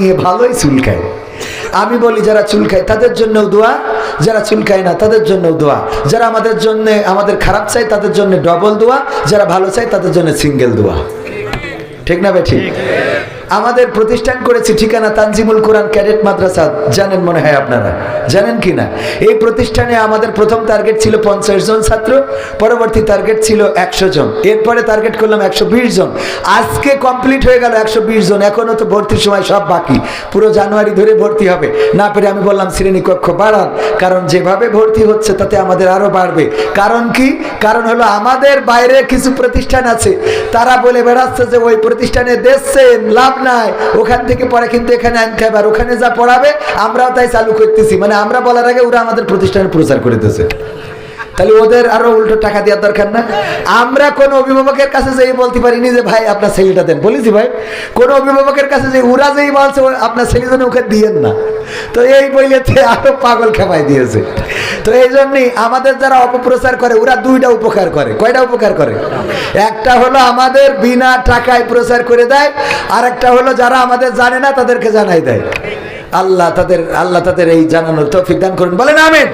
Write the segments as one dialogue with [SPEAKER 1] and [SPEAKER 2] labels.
[SPEAKER 1] নিয়ে ভালোই চুলকায়। আমি বলি, যারা চুলকায়, তাদের জন্যও দোয়া, যারা চুলকায় না, তাদের জন্যও দোয়া। যারা আমাদের জন্য আমাদের খারাপ চাই তাদের জন্য ডবল দোয়া। যারা ভালো চাই তাদের জন্য সিঙ্গেল দোয়া। ঠিক না ভাই ঠিক আমাদের প্রতিষ্ঠান করেছি ঠিকানা তানজিমুল কোরআন ক্যাডেট মাদ্রাসা। জানেন মনে হয় আপনারা? জানেন কি না? এই প্রতিষ্ঠানে আমাদের প্রথম টার্গেট ছিল পঞ্চাশ জন ছাত্র, পরবর্তী টার্গেট ছিল একশো জন। এরপরে টার্গেট করলাম একশো বিশ জন। আজকে কমপ্লিট হয়ে গেল একশো বিশ জন। এখনও তো ভর্তির সময় সব বাকি। পুরো জানুয়ারি ধরে ভর্তি হবে। না পেরে আমি বললাম, শ্রেণীকক্ষ বাড়ান। কারণ যেভাবে ভর্তি হচ্ছে, তাতে আমাদের আরও বাড়বে। কারণ কি? কারণ হলো আমাদের বাইরে কিছু প্রতিষ্ঠান আছে। তারা বলে বেড়াচ্ছে যে ওই প্রতিষ্ঠানে দেখছেন লাভ নাই। ওখান থেকে পরে কিন্তু এখানে আনতে হবে। আর ওখানে যা পড়াবে, আমরাও তাই চালু করতেছি। মানে আমরা বলার আগে ওরা আমাদের প্রতিষ্ঠানের প্রচার করে দিতেছে তাহলে ওদের আরও উল্টো টাকা দেওয়ার দরকার না? আমরা কোন অভিভাবকের কাছে যেই বলতে পারিনি যে, ভাই, আপনার ছেলেটা দেন। বলেছি, ভাই, কোন অভিভাবকের কাছে যে ওরা যেই বলছে আপনার ছেলে যেন ওকে দিয়েন না। তো এই বইলেতে আরও পাগল খেপাই দিয়েছে। তো এই জন্যই আমাদের যারা অপপ্রচার করে, ওরা দুইটা উপকার করে। কয়টা উপকার করে? একটা হলো আমাদের বিনা টাকায় প্রচার করে দেয় আর একটা হলো যারা আমাদের জানে না, তাদেরকে জানাই দেয়। আল্লাহ তাদের আল্লাহ তাদের এই জানানোর তৌফিক দান করুন। বলেন আমিন।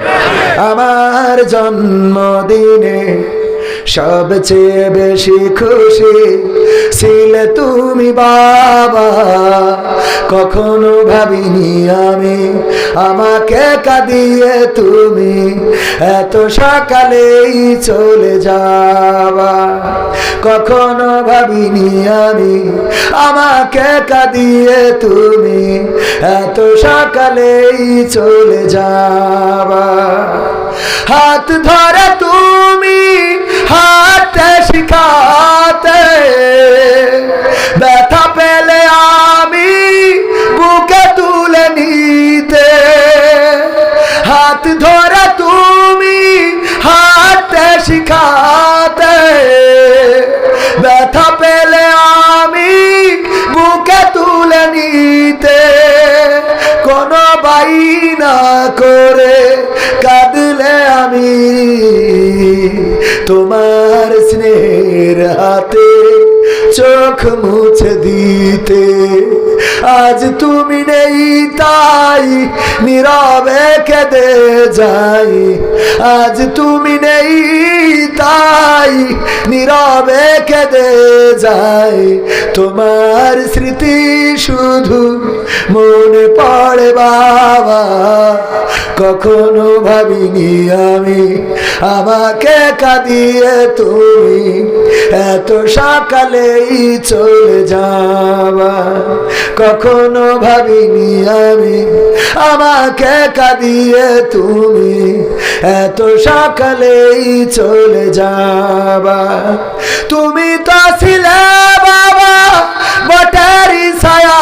[SPEAKER 1] আমার জন্মদিনে সবচেয়ে বেশি খুশি ছিলে তুমি বাবা। কখনো ভাবিনি আমি আমাকে কাঁদিয়ে তুমি। এত সকালেই চলে যাবা কখনো ভাবিনি আমি আমাকে কাঁদিয়ে তুমি। এত সকালেই চলে যাবা হাত ধরে তুমি হাতে শিখাতে। ব্যথা পেলে আমি বুকে তুলে নিতে। হাত ধরে তুমি হাতে শিখাতে। ব্যথা পেলে আমি বুকে তুলে নিতে। কোনো বাই না করে কাঁদলে আমি হাতে চোখ মুছে দিতে। আজ তুমি নেই তাই নীরবে কেঁদে যাই। আজ তুমি নেই তাই নীরবে কেঁদে যাই। তোমার স্মৃতি শুধু মনে পড়ে বাবা, কখনো ভাবিনি আমি আমাকে কাঁদিয়ে তুমি। এত সকালেই চলে যাবা কখনো ভাবিনি আমি। আমাকে কাঁদিয়ে তুমি এত সকালেই চলে যাবা। তুমি তো ছিলে বাবা বটারি ছায়া।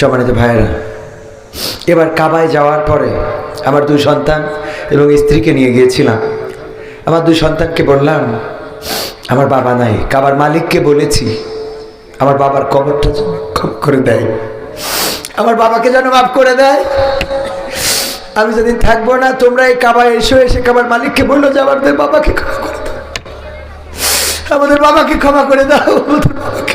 [SPEAKER 1] সম্মানিত ভাইয়েরা, এবার কাবায় যাওয়ার পরে আমার দুই সন্তান এবং স্ত্রীকে নিয়ে গিয়েছিলাম। আমার দুই সন্তানকে বললাম, আমার বাবা নাই, কাবার মালিককে বলেছি, আমার বাবার কবরটা ক্ষমা করে দেয়। আমার বাবাকে যেন মাফ করে দেয়। আমি যেদিন থাকব না, তোমরা এই কাবায় এসে এসে কাবার মালিককে বলল যে আমাদের বাবাকে ক্ষমা করে দাও। আমাদের বাবাকে ক্ষমা করে দাও, আমাদের বাবাকে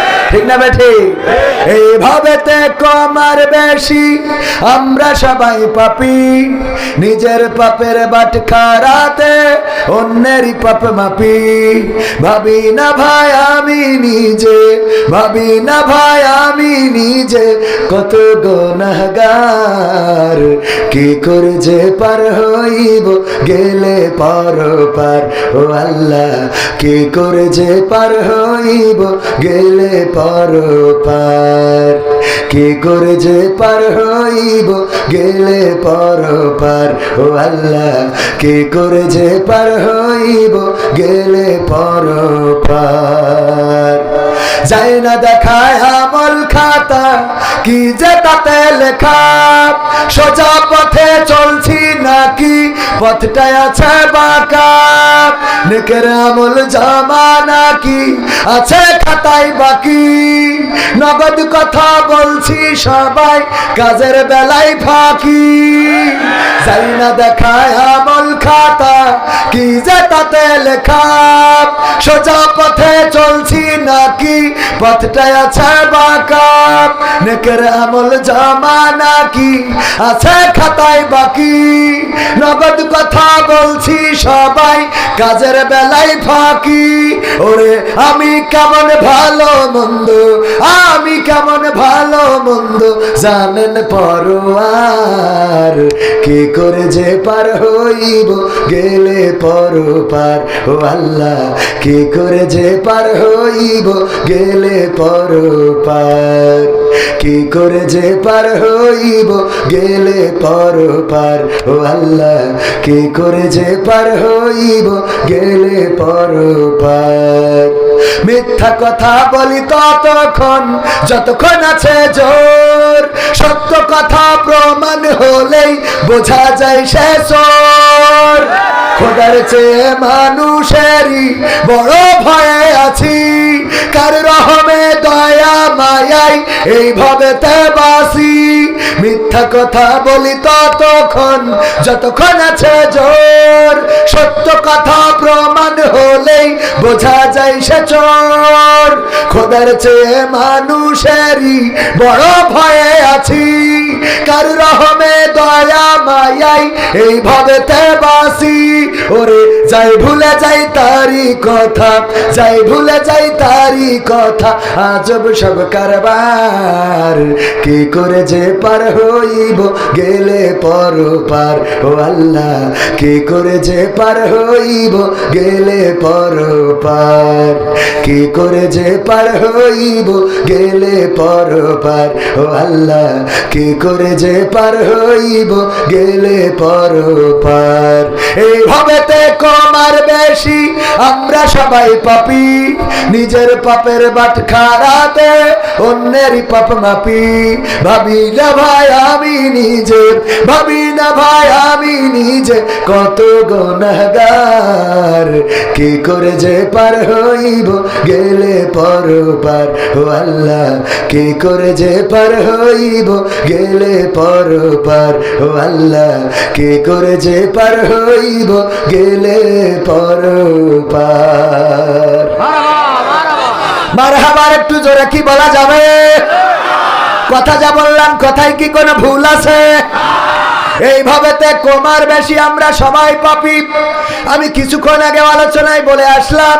[SPEAKER 1] ঠিক না বেঠি এইভাবে তে কমার বেশি আমরা সবাই পাপি। নিজের পাপের বাট খারাতে অন্যেরই পাপ মাপি। ভাবি না ভাই আমি নিজে। ভাবি না ভাই আমি নিজে। কত গোনাগার কি করে যে পার হইব? গেলে পর পার ও আল্লাহ কি করে যে পার হইব? গেলে পর পার কি করে যে পার হইব গেলে পর পার। ও আল্লাহ, কে করে যে পার হইব গেলে পর পার। যাই না দেখায় আমল খাতা, কি যে তাতে লেখা? সোজা পথে চলছি নাকি? পথটায় আছে বাঁকা। নেকের আমল জামা নাকি? আছে খাতায় বাকি। নগদ কথা বলছি সবাই, কাজের বেলায় ফাঁকি। যাই না দেখায় আমল খাতা, কি যে তাতে লেখা? সোজা পথে চলছি নাকি? পথটায় আছে বাঁকা। নেকের আমল জমা নাকি আছে খাতায় বাকি। নগদ কথা বলছি সবাই, কাজের বেলায় ফাঁকি। ওরে, আমি কেমন ভালো মন্দ? আমি কেমন ভালো মন্দ? জানেন পরোয়ার, কি করে যে পার হইব গেলে পর পার ও আল্লাহ, কি করে যে পার হইব গেলে পর পার কি করে যে পার হইব, গেলে পর পার ও আল্লাহ, কি করে যে পার হইব, গেলে পর পার মিথ্যা কথা বলি ততক্ষণ, যতক্ষণ আছে জোর। সত্য কথা প্রমাণ হলেই বোঝা যায় সে চোর। খোদার চেয়ে মানুষেরই বড় ভয়ে আছি। কার রহমে দয়া মায়াই এইভাবে তে বাসি। মিথ্যা কথা বলি ততক্ষণ, যতক্ষণ আছে জোর। সত্য কথা প্রমাণ হলেই বোঝা যায় সে চোর। খোদার চেয়ে মানুষেরই বড় ভয়ে আছি। কার রহমে দয়া মায়াই এইভাবে তে বাসি। ওরে, যাই ভুলে যাই তারি কথা, যাই ভুলে যাই তারি কথা, আজব সব কারবার। কি করে যে পার হইব, গেলে পর পার। ও আল্লাহ, কি করে যে পার হইব, গেলে পর পার। কি করে যে পার হইব, গেলে পর পার। ও আল্লাহ, কি করে যে পার হইব, গেলে পর পার। এইভাবে তে কমার বেশি আমরা সবাই পাপি। নিজের পাপের বাট খারাতে অন্যেরই পাপ মাপি। ভাবি না ভাই আমি নিজে। ভাবি না ভাই আমি নিজে। কত গনাগার কি করে যে পার হইব গেলে পর পার ও আল্লাহ কি করে যে পার হইব গেলে পর পার ও আল্লাহ কি করে যে পার হইব গেলে পর পার মারহাবার একটু জোরে কি বলা যাবে? কথা যা বললাম কথায় কি কোনো ভুল আছে? এইভাবেতে কমার বেশি আমরা সবাই পাপি। আমি কিছুক্ষণ আগে আলোচনায় বলে আসলাম,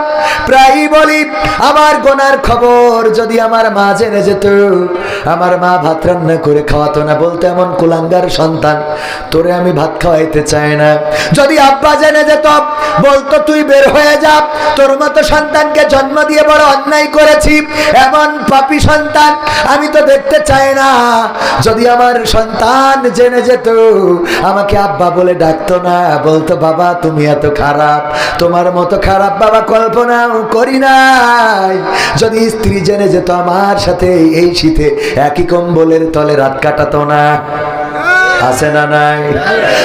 [SPEAKER 1] প্রায়ই বলি, আমার গোনার খবর যদি আমার মা জেনে যেত, আমার মা ভাত রান্না করে খাওয়াতো না বলতে এমন কুলাঙ্গার সন্তান। তোরে আমি ভাত খাওয়াইতে চাই না। যদি আব্বা জেনে যেত, বলতো তুই বের হয়ে যা, তোর মতো সন্তানকে জন্ম দিয়ে বড় অন্যায় করেছি, এমন পাপি সন্তান আমি তো দেখতে চাই না। যদি আমার সন্তান জেনে যেত আমাকে আব্বা বলে ডাকতো না। বলতো, বাবা, তুমি এত খারাপ। তোমার মতো খারাপ বাবা কল্পনাও করি নাই। যদি স্ত্রী জেনে যেত আমার সাথে এই শীতে একই কম্বলের তলে রাত কাটাতো না। আছে না নাই?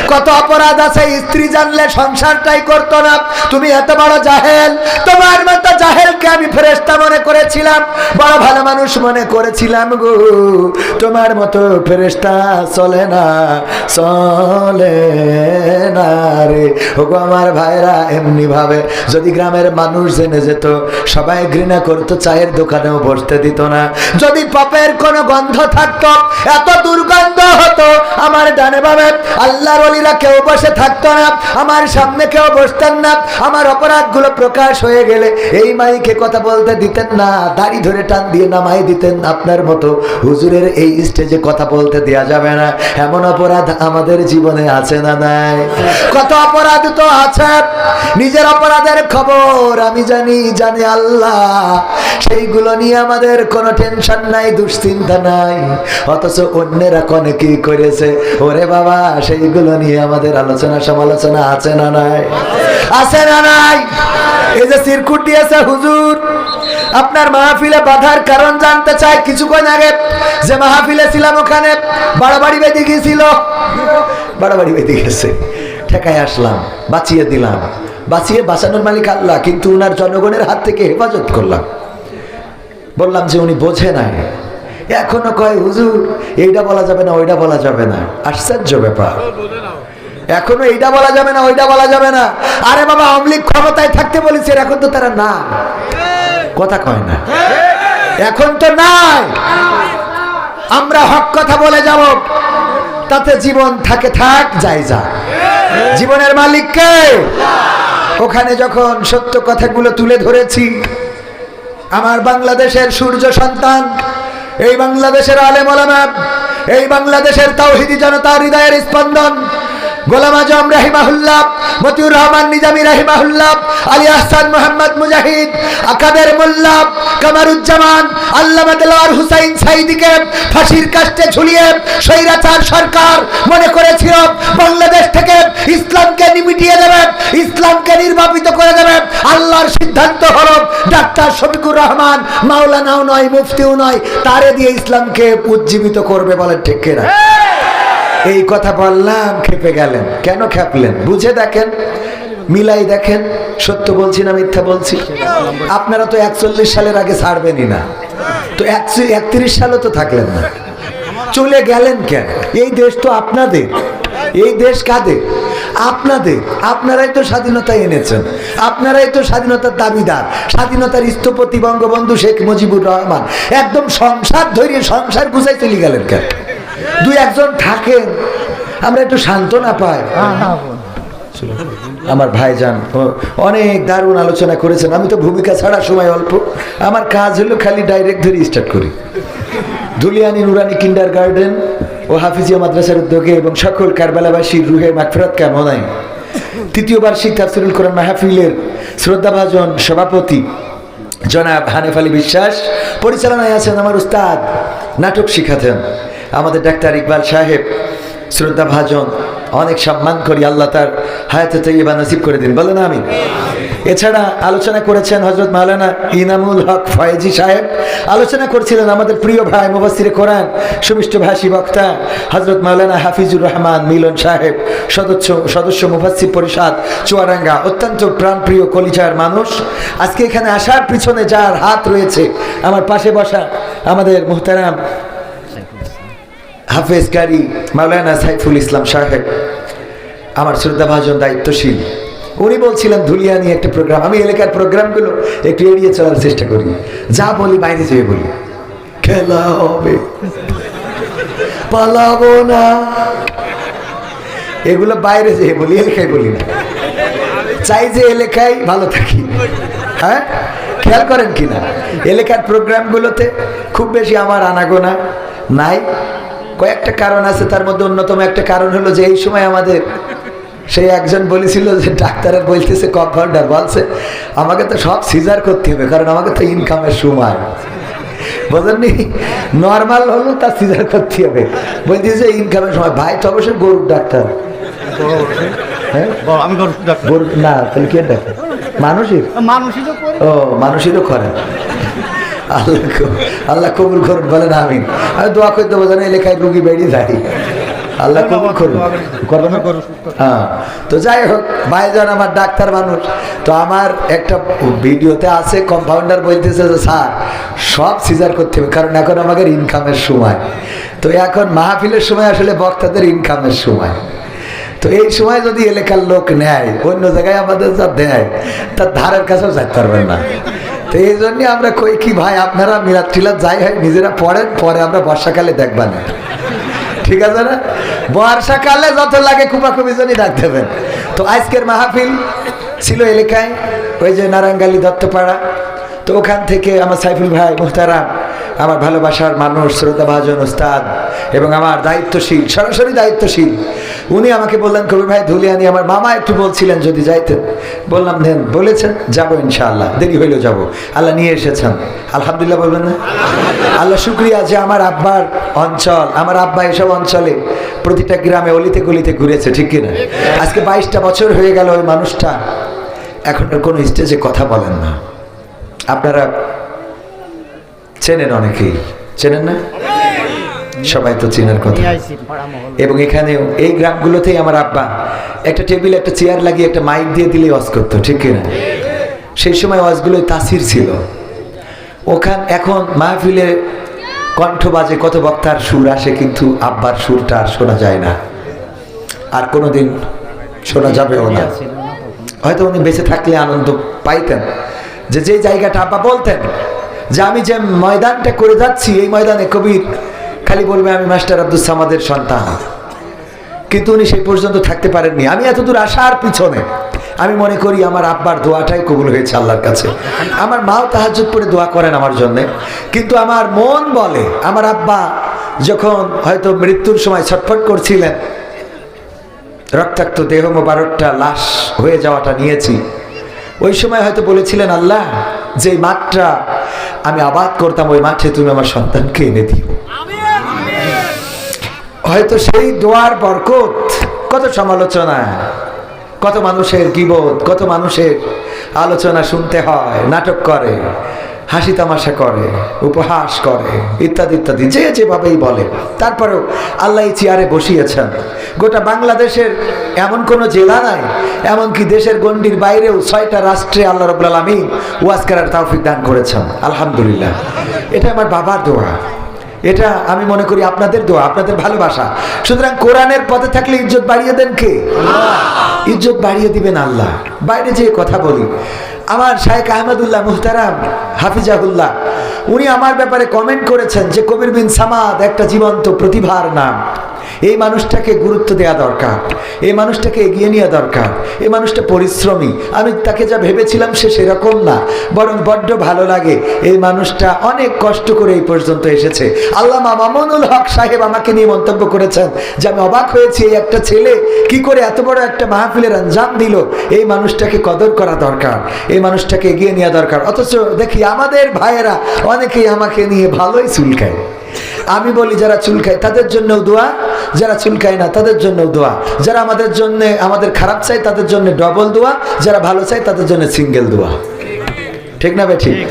[SPEAKER 1] কত অপরাধ আছে, স্ত্রী জানলে সংসারটাই করতো না। তুমি এত বড় জাহেল। তোমার মতো জাহেলকে আমি ফেরেস্তা মনে করেছিলাম। বড় ভালো মানুষ মনে করেছিলাম গো। তোমার মতো ফেরেস্তা চলে না চলে না রে। ওগো আমার ভাইরা, এমনি ভাবে যদি গ্রামের মানুষ জেনে যেত, সবাই ঘৃণা করতো, চায়ের দোকানেও বসতে দিত না। যদি পাপের কোনো গন্ধ থাকতো, এত দুর্গন্ধ হতো, আমার ডানে বামে আল্লাহর অলিরা কেউ বসে থাকতো না। আমার সামনে কেউ বসতেন না। আমার অপরাধগুলো প্রকাশ হয়ে গেলে এই মাইকে কথা বলতে দিতেন না। দাড়ি ধরে টান দিয়ে নামাই দিতেন আপনার মতো। হুজুরের এই স্টেজে কথা বলতে দেয়া যাবে না। এমন অপরাধ আমাদের জীবনে আছে না নাই? কত অপরাধ তো আছে। নিজের অপরাধের খবর আমি জানি জানি আল্লাহ। সেইগুলো নিয়ে আমাদের কোনো টেনশন নাই, দুশ্চিন্তা নাই। অথচ অন্যেরা কনে কি করেছে? ওরে বাবা, সেইগুলো নিয়ে আমাদের আলোচনা সমালোচনা আছে না নাই? আছে না নাই? এই যে সিরকুট দিয়েছে হুজুর, আপনার মাহফিলে বাধার কারণ জানতে চাই কিছুক্ষণ আগে যে মাহফিলে ছিলাম ওখানে, বাড়াবাড়ি বেঁধে গিয়েছিল। বাড়াবাড়ি বেঁধে গেছে, ঠেকায় আসলাম, বাঁচিয়ে দিলাম। বাঁচিয়ে বাঁচানোর মালিক আল্লাহ, কিন্তু উনার জনগণের হাত থেকে হেফাজত করলাম। বললাম যে উনি বোঝে নাই। এখনও কয়, হুজুর এইটা বলা যাবে না ওইটা বলা যাবে না। আশ্চর্য ব্যাপার। এখনও এইটা বলা যাবে না ওইটা বলা যাবে না। আরে বাবা আওয়ামী ক্ষমতায় থাকতে বলেছে এখন তো তারা না কথা কয় না। এখন তো নাই। আমরা হক কথা বলে যাব। তাতে জীবন থাকে, থাক, যাই যা জীবনের মালিককে ওখানে যখন সত্য কথাগুলো তুলে ধরেছি, আমার বাংলাদেশের সূর্য সন্তান এই বাংলাদেশের আলেম ওলামা এই বাংলাদেশের তাওহিদি জনতার হৃদয়ের স্পন্দন গোলাম আজম রাহিমাহুল্লাহ মতিউর রহমান নিজামী রাহিমাহুল্লাহ, আলী আহসান মোহাম্মদ মুজাহিদ, আকাদের কামারুজ্জামান হুসাইন সাইদিকে ফাঁসির কাস্টে ঝুলিয়ে স্বৈরাচার সরকার মনে করেছিল, বাংলাদেশ থেকে ইসলামকে নিমিটিয়ে দেবে, ইসলামকে নির্বাপিত করে দেবে। আল্লাহর সিদ্ধান্ত হলো, ডাক্তার শফিকুর রহমান মাওলানাও নয়, মুফতিও নয়, তারে দিয়ে ইসলামকে উজ্জীবিত করবে বলেন ঠিক কিনা? এই কথা বললাম, খেপে গেলেন। কেন খেপলেন? বুঝে দেখেন, মিলাই দেখেন, সত্য বলছি না মিথ্যা বলছি? আপনারা তো একচল্লিশ সালের আগে ছাড়বেনই না। তো একত্রিশ সালও তো থাকলেন না। চলে গেলেন কেন? এই দেশ তো আপনাদের। এই দেশ কাদের? আপনাদের। আপনারাই তো স্বাধীনতা এনেছেন। আপনারাই তো স্বাধীনতার দাবিদার। স্বাধীনতার স্থপতি বঙ্গবন্ধু শেখ মুজিবুর রহমান। একদম সংসার ধরিয়ে সংসার গুছাই চলে গেলেন কেন? দুই একজন থাকেন, আমরা একটু সান্ত্বনা পাই। আমার ভাইজান, ও- অনেক দারুণ আলোচনা করেছেন। আমি তো ভূমিকা ছাড়া সময় অল্প। আমার কাজ হলো খালি ডাইরেক্ট ধরে স্টার্ট করি। ধুলিয়ানি, নুরানি কিন্ডার গার্ডেন ও হাফিজিয়া মাদ্রাসার উদ্যোগে এবং সকল কারবালাবাসীর রুহে মাগফিরাত কামনায়। তৃতীয় বার্ষিক তাফসিরুল কোরআন মাহফিলের শ্রদ্ধাভাজন সভাপতি জনাব হানেফ আলী বিশ্বাস। পরিচালনায় আছেন আমার উস্তাদ, নাটক শিখাতেন। আমাদের ডাক্তার ইকবাল সাহেব, শ্রদ্ধা ভাজন, অনেক সম্মান করি, আল্লাহ তার হায়াতে তৈবা নসিব করে দিন। বলেন আমি এছাড়া আলোচনা করেছেন হজরত মাওলানা ইনামুল হক ফয়েজি সাহেব। আলোচনা করছিলেন আমাদের প্রিয় ভাই মুবাসির কোরআন, সুমিষ্ট ভাষী বক্তা হজরত মাওলানা হাফিজুর রহমান মিলন সাহেব, সদস্য সদস্য মুফাসির পরিষদ, চুয়াডাঙ্গা, অত্যন্ত প্রাণপ্রিয় কলিজার মানুষ। আজকে এখানে আসার পিছনে যার হাত রয়েছে, আমার পাশে বসা আমাদের মুহতারাম হাফেজ কারি মাওলানা সাইফুল ইসলাম সাহেব, আমার শ্রদ্ধাভাজন দায়িত্বশীল। উনি বলছিলেন, ধুলিয়া নিয়ে একটা প্রোগ্রাম আমি এলাকার প্রোগ্রামগুলো একটু এড়িয়ে চলার চেষ্টা করি। যা বলি, বাইরে যেয়ে বলি। খেলা হবে। পালাবো না। এগুলো বাইরে যেয়ে বলি, এলাকায় বলি না। চাই যে এলাকায় ভালো থাকি। হ্যাঁ? খেয়াল করেন কিনা? এলাকার প্রোগ্রামগুলোতে খুব বেশি আমার আনাগোনা নাই। কয়েকটা কারণ আছে তার মধ্যে অন্যতম একটা কারণ হলো যে এই সময় আমাদের সেই একজন বলেছিল যে ডাক্তারের বলতেছে কম্পাউন্ডার বলছে আমাকে তো সব সিজার করতে হবে কারণ আমাকে তো ইনকামের সময়। বোঝেননি? নর্মাল হলো তার সিজার করতে হবে। বলতেছে ইনকামের সময়। ভাই তো অবশ্যই গরুর ডাক্তার। হ্যাঁ?
[SPEAKER 2] আমি গরু
[SPEAKER 1] না তাহলে কে ডাক্তার? মানুষের
[SPEAKER 2] মানুষই
[SPEAKER 1] ও মানুষেরও করে। আল্লাহ আল্লাহ কবুল করুন বলেন আমিন। আমি দোয়া করতে বোঝেন এলাকায় রুগী বেরিয়ে যায়। আল্লাহ কবুল করুন করবেন? হ্যাঁ। তো যাই হোক ভাইজান আমার ডাক্তার মানুষ। তো আমার একটা ভিডিওতে আছে কম্পাউন্ডার বলতেছে যে স্যার সব সিজার করতে হবে কারণ এখন আমাদের ইনকামের সময়। তো এখন মাহফিলের সময় আসলে বক্তাদের ইনকামের সময়। তো এই সময় যদি এলাকার লোক নেয় অন্য জায়গায় আমাদের যা দেয় তার ধারের কাছেও যাইতে পারবেন না। তো এই জন্য আমরা কই কি, ভাই, আপনারা মিলাদ টিলাদ যাই হয়, নিজেরা পড়েন, পরে আমরা বর্ষাকালে দেখবা না। ঠিক আছে না? বর্ষাকালে যত লাগে কুপাকুপি জন্য ডাক দেবেন। তো আজকের মাহফিল ছিল এলাকায়, ওই যে নারায়ণগালি দত্তপাড়া। তো ওখান থেকে আমার সাইফুল ভাই মুহতারাম, আমার ভালোবাসার মানুষ, শ্রোতা ভাজন ওস্তাদ এবং আমার দায়িত্বশীল, সরাসরি দায়িত্বশীল উনি আমাকে বললেন কবি ভাই, ধুলিয়ানি আমার মামা একটু বলছিলেন যদি যাইতেন। বললাম, দেন, বলেছেন, যাব ইনশাআল্লাহ, দেরি হইলেও যাব। আল্লাহ নিয়ে এসেছেন। আলহামদুলিল্লাহ বলবেন না? আল্লাহ শুক্রিয়া যে আমার আব্বার অঞ্চল, আমার আব্বা এসব অঞ্চলে প্রতিটা গ্রামে অলিতে গলিতে ঘুরেছে, ঠিক কিনা? আজকে বাইশটা বছর হয়ে গেল ওই মানুষটা এখন আর কোনো স্টেজে কথা বলেন না। আপনারা চেনেন অনেকেই। চেনেন না? সবাই তো চেনার কথা। এবং এখানেও এই গ্রামগুলোতেই আমার আব্বা একটা টেবিল একটা চেয়ার লাগিয়ে একটা মাইক দিয়ে দিলেই ওয়াজ করতো ঠিক কিনা? সেই সময় ওয়াজগুলোই তাসির ছিল। ওখান এখন মাহফিলে কণ্ঠ বাজে কত বক্তার সুর আসে কিন্তু আব্বার সুরটা আর শোনা যায় না। আর কোনোদিন শোনা যাবেও না। হয়তো উনি বেঁচে থাকলে আনন্দ পাইতেন। যে যে জায়গাটা আব্বা বলতেন যে আমি যে ময়দানটা করে যাচ্ছি এই ময়দানে কবির খালি বলবে, আমি মাস্টার আব্দুল সামাদের সন্তান। কিন্তু উনি সেই পর্যন্ত থাকতে পারেননি। আমি এতদূর আসার পিছনে আমি মনে করি আমার আব্বার দোয়াটাই কবুল হয়েছে আল্লাহর কাছে। আমার মাও তাহাজ্জুদ পড়ে দোয়া করেন আমার জন্যে। কিন্তু আমার মন বলে, আমার আব্বা যখন হয়তো মৃত্যুর সময় ছটফট করছিলেন, রক্তাক্ত দেহ মোবারকটা লাশ হয়ে যাওয়াটা নিয়েছি। ওই সময় হয়তো বলেছিলেন, আল্লাহ যে মাঠটা আমি আবাদ করতাম, ওই মাঠে তুমি আমার সন্তানকে এনে দিও। হয়তো সেই দোয়ার বরকত। কত সমালোচনা, কত মানুষের গিবোধ কত মানুষের আলোচনা শুনতে হয়, নাটক করে, হাসি তামাশা করে, উপহাস করে, ইত্যাদি ইত্যাদি, যে যেভাবেই বলে। তারপরেও আল্লাহ চেয়ারে বসিয়েছেন। গোটা বাংলাদেশের এমন কোনো জেলা নাই, এমনকি দেশের গণ্ডির বাইরেও ছয়টা রাষ্ট্রে আল্লাহ রবুল আলমী ওয়াজ করার তাওফিক দান করেছেন। আলহামদুলিল্লাহ। এটা আমার বাবার দোয়া। এটা আমি মনে করি আপনাদের দোয়া আপনাদের ভালোবাসা। সুতরাং কোরআনের পথে থাকলে ইজ্জত বাড়িয়ে দেন কে? ইজ্জত বাড়িয়ে দিবেন আল্লাহ। বাইরে যে কথা বলি। আমার শায়েক আহমদুল্লাহ মুহতারাম হাফিজাহুল্লাহ উনি আমার ব্যাপারে কমেন্ট করেছেন যে কবির বিন সামাদ একটা জীবন্ত প্রতিভার নাম। এই মানুষটাকে গুরুত্ব দেওয়া দরকার, এই মানুষটাকে এগিয়ে নেওয়া দরকার, এই মানুষটা পরিশ্রমী। আমি তাকে যা ভেবেছিলাম সে সেরকম না, বরং বড্ড ভালো লাগে। এই মানুষটা অনেক কষ্ট করে এই পর্যন্ত এসেছে। আল্লাহ মামুনুল হক সাহেব আমাকে নিয়ে মন্তব্য করেছেন যে, আমি অবাক হয়েছি এই একটা ছেলে কি করে এত বড় একটা মাহফিলের আঞ্জাম দিল। এই মানুষটাকে কদর করা দরকার, এই মানুষটাকে এগিয়ে নেওয়া দরকার। অথচ দেখি আমাদের ভাইয়েরা অনেকেই আমাকে নিয়ে ভালোই চুলকায়। আমি বলি যারা চুল খায়, তাদের জন্যও দোয়া, যারা চুল খায় না, তাদের জন্যও দোয়া। যারা আমাদের জন্য, আমাদের খারাপ চাই তাদের জন্য ডবল দোয়া, যারা ভালো চাই তাদের জন্য সিঙ্গেল দোয়া। ঠিক না বে ঠিক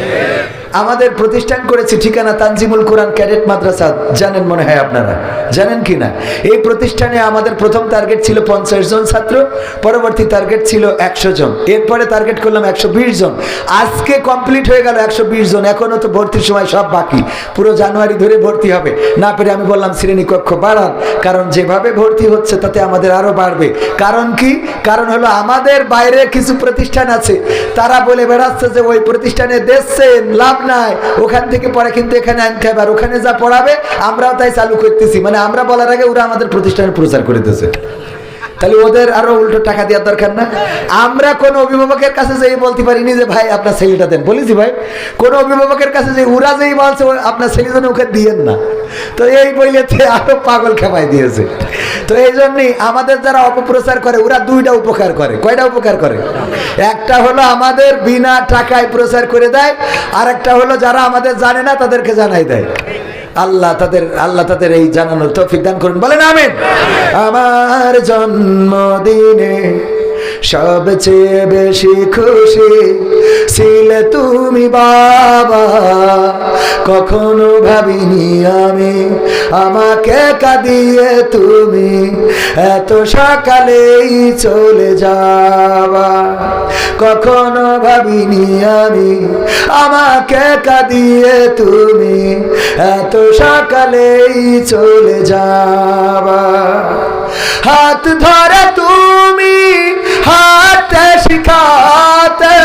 [SPEAKER 1] আমাদের প্রতিষ্ঠান করেছে ঠিকানা তানজিমুল কোরআন ক্যাডেট মাদ্রাসা। জানেন মনে হয় আপনারা? জানেন কি না? এই প্রতিষ্ঠানে আমাদের প্রথম টার্গেট ছিল পঞ্চাশ জন ছাত্র, পরবর্তী টার্গেট ছিল একশো জন। এরপরে টার্গেট করলাম একশো বিশ জন। আজকে কমপ্লিট হয়ে গেল একশো বিশ জন। এখনও তো ভর্তির সময় সব বাকি। পুরো জানুয়ারি ধরে ভর্তি হবে। না পেরে আমি বললাম, শ্রেণীকক্ষ বাড়ান। কারণ যেভাবে ভর্তি হচ্ছে, তাতে আমাদের আরও বাড়বে। কারণ কি? কারণ হলো আমাদের বাইরে কিছু প্রতিষ্ঠান আছে। তারা বলে বেড়াচ্ছে যে, ওই প্রতিষ্ঠানে দেখছেন লাভ নাই। ওখান থেকে পরে কিন্তু এখানে আনতে হবে। আর ওখানে যা পড়াবে, আমরাও তাই চালু করতেছি। মানে আমরা বলার আগে ওরা আমাদের প্রতিষ্ঠানের প্রচার করিতেছে। তাহলে ওদের আরও উল্টো টাকা দেওয়ার দরকার না। আমরা কোন অভিভাবকের কাছে যেই বলতে পারিনি যে, ভাই, আপনার ছেলেটা দেন। বলেছি, ভাই, কোন অভিভাবকের কাছে যে উরা যেই বলছে আপনার ছেলে যেন ওকে দিয়েন না। তো এই বইলেতে আরও পাগল খেপাই দিয়েছে। তো এই জন্যই আমাদের যারা অপপ্রচার করে, ওরা দুইটা উপকার করে। কয়টা উপকার করে? একটা হলো আমাদের বিনা টাকায় প্রচার করে দেয় আর একটা হলো যারা আমাদের জানে না, তাদেরকে জানাই দেয়। আল্লাহ তাদের আল্লাহ তাদের এই জানানোর তৌফিক দান করুন। বলেন আমেন। আমার জন্মদিনে সবচেয়ে বেশি খুশি ছিলে তুমি বাবা। কখনো ভাবিনি আমি। আমাকে কাঁদিয়ে তুমি এত সকালেই চলে যাবা কখনো ভাবিনি আমি। আমাকে কাঁদিয়ে তুমি এত সকালেই চলে যাবা হাত ধরে তুমি হাত শিখাতে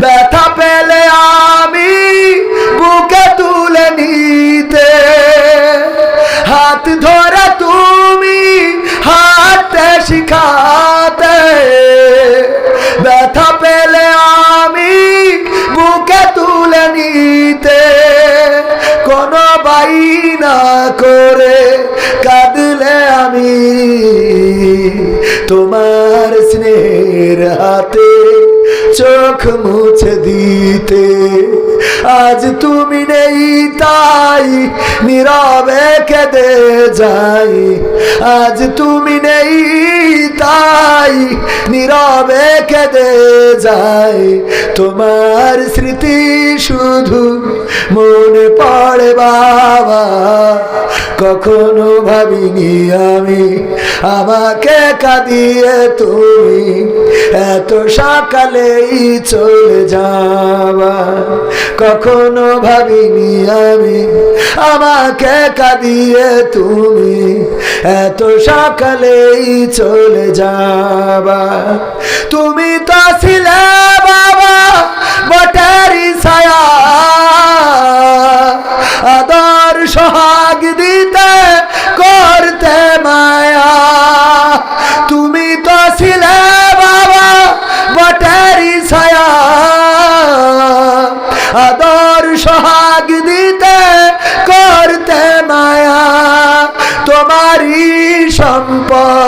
[SPEAKER 1] ব্যথা পেলে আমি পেলে আমি বুকে তুলে নিতে। কোনো বাইনা করে কাঁদলে আমি। তোমার স্নেহের হাতে চোখ মুছে দিতে। আজ তুমি নেই তাই নীরবে কেঁদে যাই। আজ তুমি নেই তাই নীরবে কেঁদে যাই। তোমার স্মৃতি শুধু মনে পড়ে বাবা, কখনো ভাবিনি আমি আমাকে কাঁদিয়ে তুমি। এত সকালেই চলে যাবা কখনো ভাবিনি আমি। আমাকে কাঁদিয়ে তুমি এত সকালেই চলে যাবা। তুমি তো ছিলে বাবা বটারি ছায়া।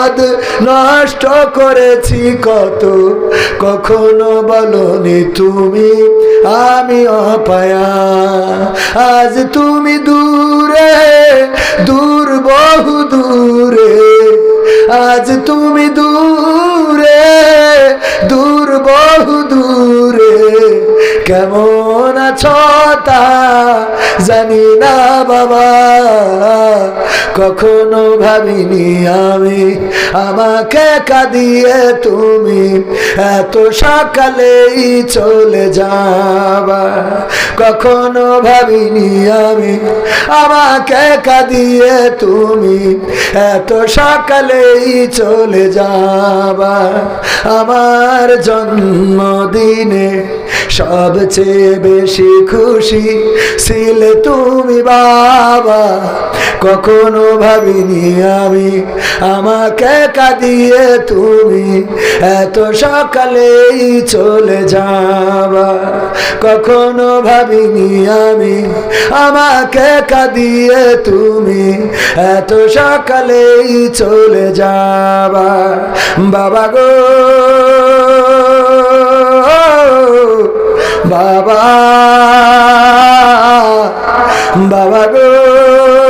[SPEAKER 1] সম্পদ নষ্ট করেছি কত? কখনো বলনি তুমি আমি অপায়া। আজ তুমি দূরে, দূর, বহু দূরে। আজ তুমি দূরে, দূর, বহু দূরে। কেমন তা জানি না বাবা, কখনো ভাবিনি আমি। আমাকে কাঁদিয়ে তুমি এত সকালেই চলে যাবা। কখনো ভাবিনি আমি, আমাকে কাঁদিয়ে তুমি এত সকালেই চলে যাবা। আমার জন্মদিনে সবচেয়ে বেশি খুশি খুশি ছিলে তুমি বাবা। কখনো ভাবিনি আমি আমাকে কাঁদিয়ে তুমি। এত সকালেই চলে যাবা। কখনো ভাবিনি আমি আমাকে কাঁদিয়ে তুমি। এত সকালেই চলে যাবা। বাবা গো। বাবা বাবা গো।